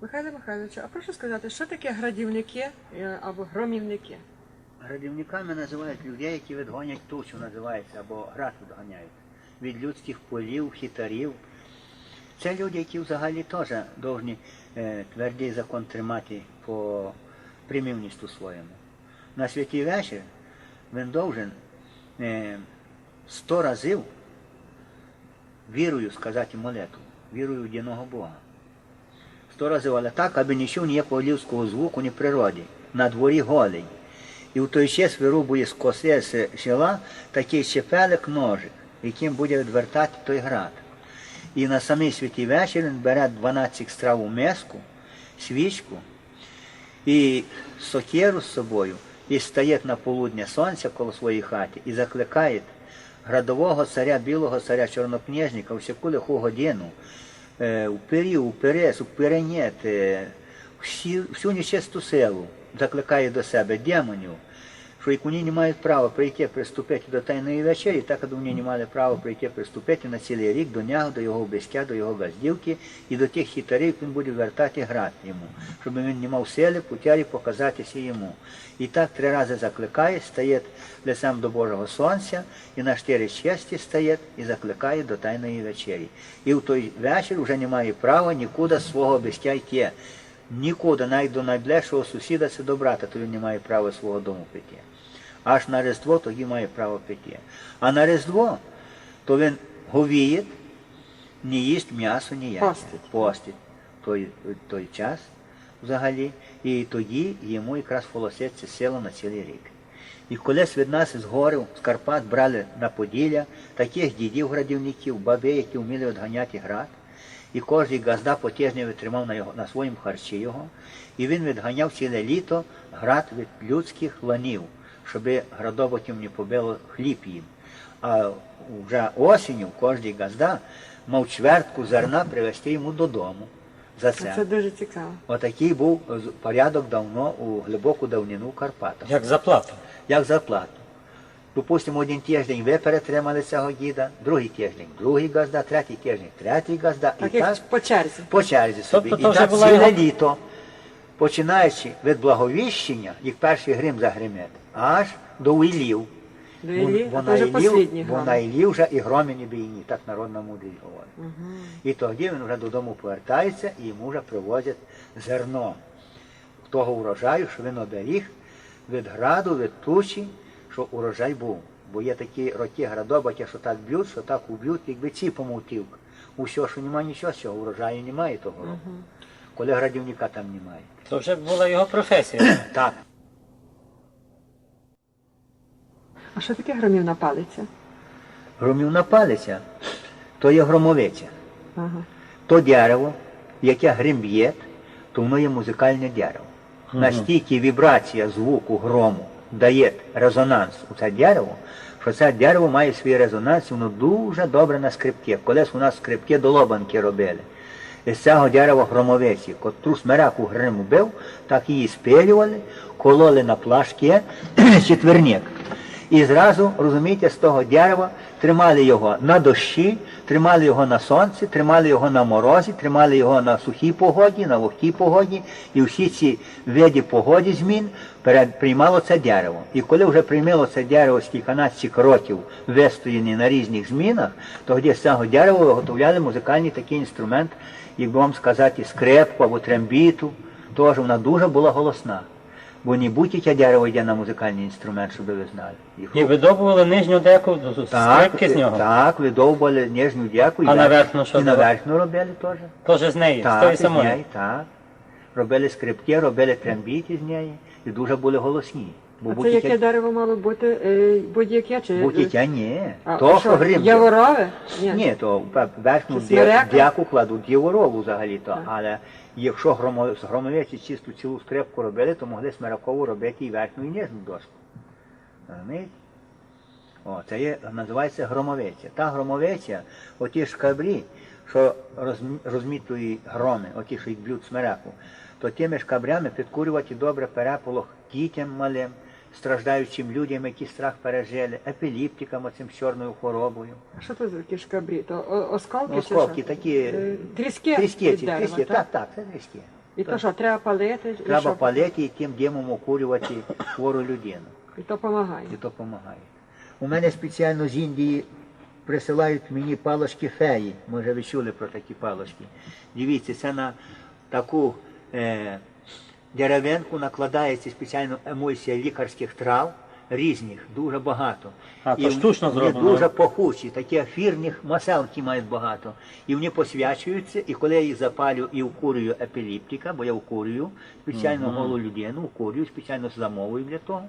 Михайло Михайловичу, а прошу сказати, що таке градівники е, або громівники? Градівниками називають людей, які відгонять тучу, називається, або град відганяють від людських полів, хітарів. Це люди, які взагалі теж повинні е, твердий закон тримати по примівністю своєму. На святий вечір він должен е, сто разів вірою сказати молитву, вірою в єдиного Бога. Сто разів, так, аби не чув ніякого людського звуку, ні природи. На дворі голий. І в той час вирубує з коси з села такий щепелик ножик, яким буде відвертати той град. І на самий святий вечір він бере 12 страв у миску, свічку і сокиру з собою, і стає на полудня сонця коло своєї хаті і закликає градового царя, білого царя чорнокнижника всяку лиху годину, у пирів, у перес, у е, всі, всю нечисту силу закликає до себе демонів, як вони не мають права прийти приступити до тайної вечері, так вони не мали права прийти приступити на цілий рік до нього, до його близька, до його газдівки і до тих хітарів він буде вертати град йому, щоб він не мав сили путярі показатися йому. І так три рази закликає, стає лицем до Божого Сонця і на чотири честі стає і закликає до тайної вечері. І в той вечір вже не має права нікуди свого близька йти. Нікуди, навіть до найближчого сусіда це до брата, то він не має права свого дому піти. Аж на Різдво тоді має право піти. А на Різдво, то він говіє, не їсть м'ясо ніяке. Постить. Постить той, той час взагалі. І тоді йому якраз волоситься сила на цілий рік. І колись від нас з горів, з Карпат брали на Поділля таких дідів градівників, баби, які вміли відганяти град. І кожен газда по тижні витримав на, його, на своїм харчі його. І він відганяв ціле літо град від людських ланів, щоб градоботів не побило хліб їм. А вже осінню кожен газда мав чвертку зерна привезти йому додому. За це. Це дуже цікаво. Отакий був порядок давно у глибоку давнину в Карпатах. Як заплата. Як зарплату. Допустимо, один тиждень ви перетримали цього діда, другий тиждень другий газда, третій тиждень третій газда. Так і як так по черзі. по черзі собі. Тобто і так ціле його- літо, починаючи від благовіщення, як перший грим загримет, аж до Уілів. До Іллі, бо, а то вже послідній бо грам. на Іллі вже і громі не бійні, так народна мудрість говорить. Угу. І тоді він вже додому повертається і йому вже привозять зерно того урожаю, що він оберіг від граду, від тучі, що урожай був. Бо є такі роки градобаті, що так б'ють, що так уб'ють, якби ці помутів. Усе, що немає нічого, цього урожаю немає того року. Коли градівника там немає. То вже була його професія. Так. А що таке громівна палиця? Громівна палиця, то є громовиця. Ага. То дерево, яке грим б'є, то воно є музикальне дерево. Настільки вібрація звуку грому дає резонанс у це дерево, що це дерево має свій резонанс, воно дуже добре на скрипки. Колись у нас скрипки до лобанки робили. Із цього дерева громовиці, котру смираку грим бив, так її спилювали, кололи на плашки четверник. І зразу, розумієте, з того дерева тримали його на дощі, тримали його на сонці, тримали його на морозі, тримали його на сухій погоді, на вогкій погоді, і всі ці види погоди змін приймало це дерево. І коли вже приймало це дерево стільки років вистояні на різних змінах, тоді з цього дерева виготовляли музикальний такий інструмент, як би вам сказати, скрепку або трембіту. Тож вона дуже була голосна. Бо не будь-яке дерево йде на музикальний інструмент, щоб ви знали. Їх І видобували нижню деку скрипки з нього. Так, видовбали нижню дяку. А і верх- верхну що І було? верхню робили теж. Теж з неї, з Так, тої із самої. неї, так. Робили скрипки, робили трембіти з неї і дуже були голосні. Бо А це яке дерево мало бути? Е, Будь-яке чи? будь-яке ні. А, То, а що грим. Яворове? Ні. Ні, то в верхню Це дяку кладуть єворову взагалі то. Так. Але якщо громовеці чисту цілу скрипку робили, то могли смиракову робити і верхню, і нижню дошку. О, це є, називається громовиця. Та громовиця, оті шкабрі, що розм- розмітують громи, оті, що їх б'ють смереку, то тими шкабрями підкурювати добре переполох дітям малим, страждаючим людям, які страх пережили, епіліптикам, оцим чорною хворобою. А що це за такі шкабрі? То осколки Ну, осколки що? такі, Е, Тріски? тріски, ці, тріски, так, так, це тріски. І то що, треба палити? і Треба що? палити і тим димом окурювати хвору людину. І то допомагає. І то допомагає. У мене спеціально з Індії присилають мені палочки феї. Може, ви чули про такі палочки. Дивіться, це на таку е, деревенку накладається спеціально емульсія лікарських трав. Різних, дуже багато. А, то І штучно вони зроблено. дуже пахучі, такі ефірних маселки мають багато. І вони посвячуються, і коли я їх запалю і вкурюю епіліптика, бо я вкурюю спеціально голу людину, вкурюю, спеціально замовую для того.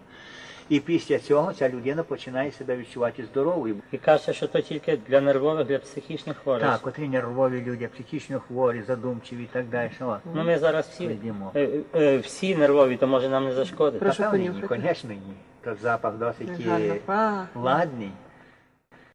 І після цього ця людина починає себе відчувати здоровою. І каже, що то тільки для нервових, для психічних хворих. Так, котрі нервові люди, психічно хворі, задумчиві і так далі. О, Ну ми зараз всі, Прийдемо. е, е, всі нервові, то може нам не зашкодить. Прошу Та ні, понюхати. звісно, ні. То запах досить Гарно е, пахне. ладний.